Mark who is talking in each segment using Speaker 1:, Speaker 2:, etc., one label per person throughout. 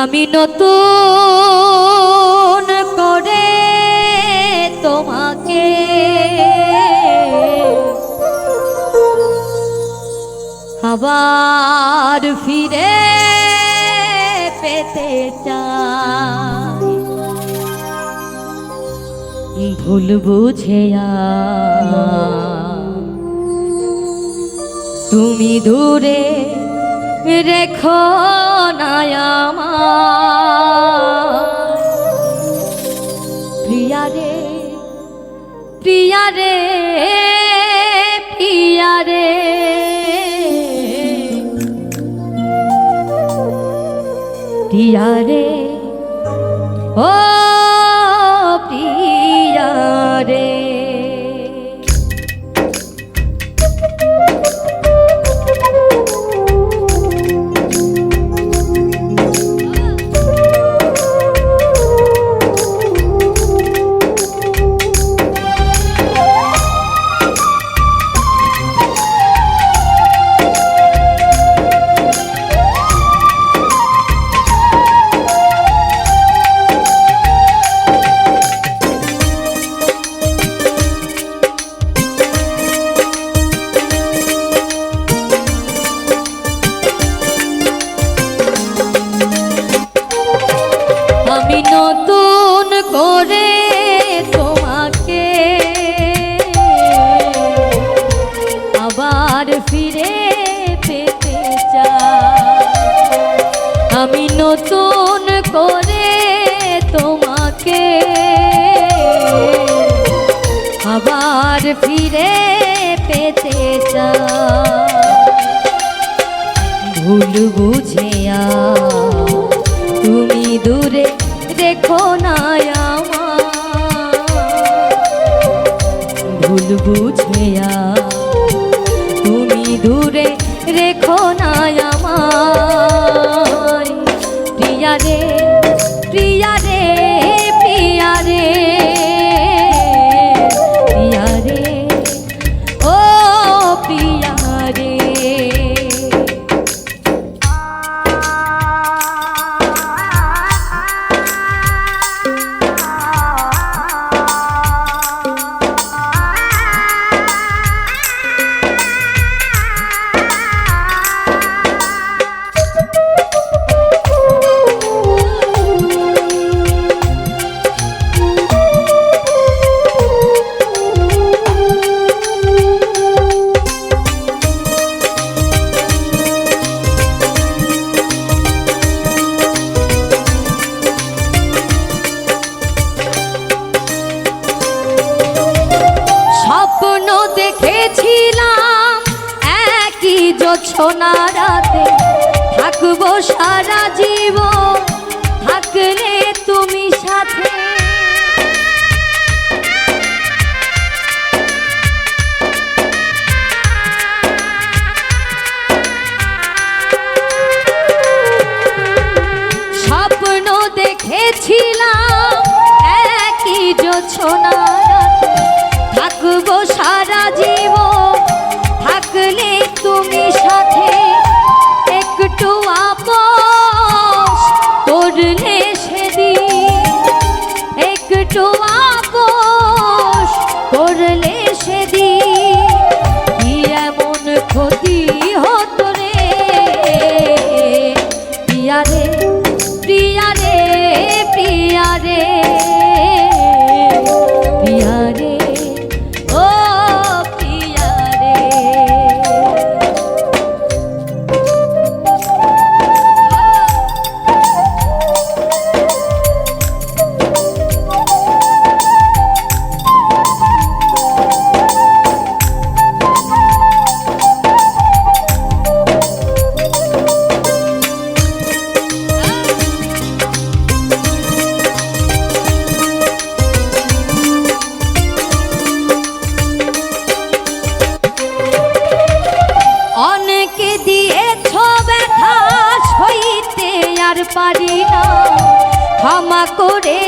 Speaker 1: আমি নতুন করে তোমাকে আবার ফিরে পেতে চাই। ভুল বুঝে তুমি দূরে রেখো না আমার প্রিয়া রে প্রিয়া রে প্রিয়া রে। প্রিয়া রে ও নতুন করে তোমাকে। আবার ফিরে পেতে ভুল বুঝেয়া তুমি দূরে দেখো না ভুল বুঝেয়া তুমি দূরে রেখো না আমার প্রিয়া রে প্রিয়া রে প্রিয়া জোছনা রাতে থাকব সারা জীবন থাকলে তুমি সাথে।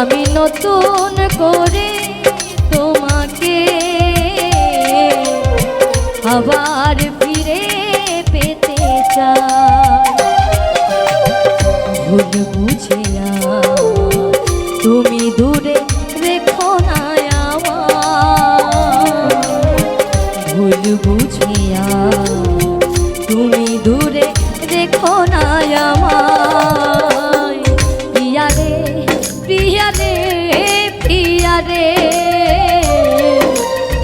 Speaker 1: আমি নতুন করে তোমাকে আবার ফিরে পেতে চাই।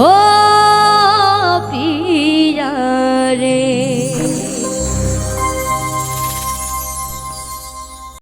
Speaker 1: ও পিয়া রে